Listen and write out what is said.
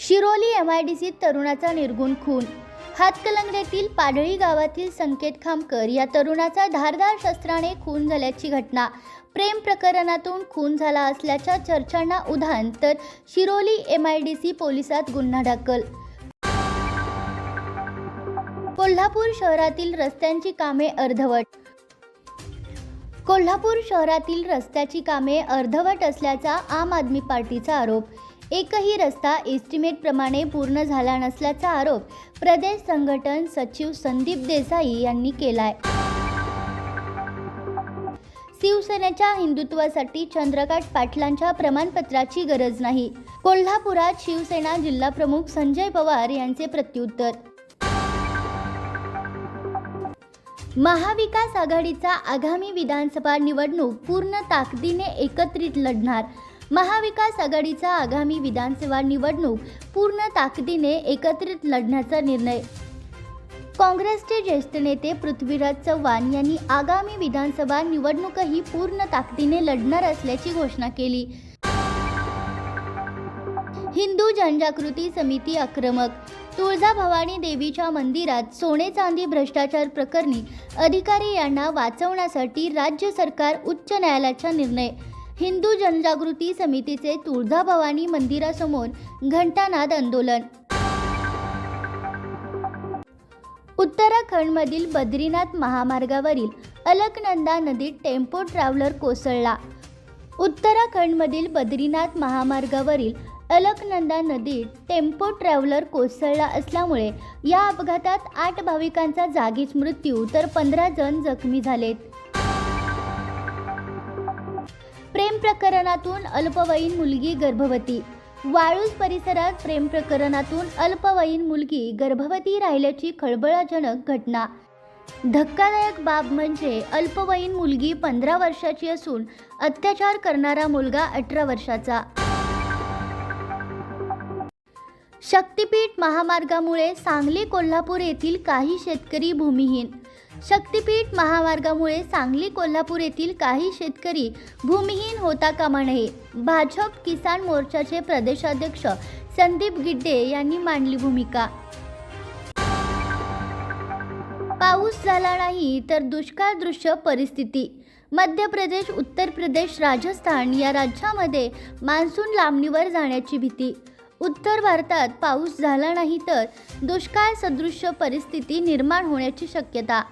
Shiroli M I D सीत तरुणाचा निर्गुण खून. हातकलंगड्यातील पाडळी गावातील संकेत खामकर या तरुणाचा धारदार शस्त्राने खून झाल्याची घटना. प्रेम प्रकरणातून खून झाला असल्याच्या चर्चांना उधाण तर Shiroli M I D C पोलिसात गुन्हा दाखल. कोल्हापूर शहरातील रस्त्यांची कामे अर्धवट. कोल्हापूर शहरातील रस्त्याची कामे अर्धवट असल्याचा आम आदमी पार्टीचा आरोप. एकही रस्ता एस्टिमेटप्रमाणे पूर्ण झाला नसल्याचा आरोप प्रदेश संघटन सचिव संदीप देसाई यांनी केलाय. शिवसेनेच्या हिंदुत्वासाठी चंद्रकांत पाटलांच्या प्रमाणपत्राची गरज नाही. कोल्हापुरात शिवसेना जिल्हाप्रमुख संजय पवार यांचे प्रत्युत्तर. महाविकास आघाडीचा आगामी विधानसभा निवडणूक पूर्ण ताकदीने एकत्रित लढणार. महाविकास आघाडीचा आगामी विधानसभा निवडणूक पूर्ण ताकदीने एकत्रित लढण्याचा निर्णय. काँग्रेसचे ज्येष्ठ नेते पृथ्वीराज चव्हाण यांनी आगामी विधानसभा निवडणूकही पूर्ण ताकदीने लढणार असल्याची घोषणा केली. हिंदू जनजागृती समिती आक्रमक. तुळजाभवानी देवीच्या मंदिरात सोने चांदी भ्रष्टाचार प्रकरणी अधिकारी यांना वाचवण्यासाठी राज्य सरकार उच्च न्यायालयाचा निर्णय. हिंदू जनजागृती समितीचे तुळजाभवानी मंदिरासमोर घंटानाद आंदोलन. उत्तराखंडमधील बद्रीनाथ महामार्गावरील अलकनंदा नदीत टेम्पो ट्रॅव्हलर कोसळला. उत्तराखंडमधील बद्रीनाथ महामार्गावरील अलकनंदा नदीत टेम्पो ट्रॅव्हलर कोसळला असल्यामुळे या अपघातात आठ भाविकांचा जागीच मृत्यू तर पंधरा जण जखमी झालेत. प्रेम प्रकरणातून अल्पवयीन मुलगी गर्भवती. वाळूज परिसरात प्रेम प्रकरणातून अल्पवयीन मुलगी गर्भवती राहिल्याची खळबळजनक घटना. धक्कादायक बाब म्हणजे अल्पवयीन मुलगी पंधरा वर्षाची असून अत्याचार करणारा मुलगा अठरा वर्षाचा. शक्तिपीठ महामार्गामुळे सांगली कोल्हापूर येथील काही शेतकरी भूमिहीन. शक्तिपीठ महामार्गामुळे सांगली कोल्हापूर येथील काही शेतकरी भूमिहीन होता कामा नये. भाजप किसान मोर्चाचे प्रदेशाध्यक्ष संदीप गिड्डे यांनी मांडली भूमिका. पाऊस झाला नाही तर दुष्काळदृश्य परिस्थिती. मध्य प्रदेश उत्तर प्रदेश राजस्थान या राज्यामध्ये मान्सून लांबणीवर जाण्याची भीती. उत्तर भारतात पाऊस झाला नाही तर दुष्काळ सदृश्य परिस्थिती निर्माण होण्याची शक्यता.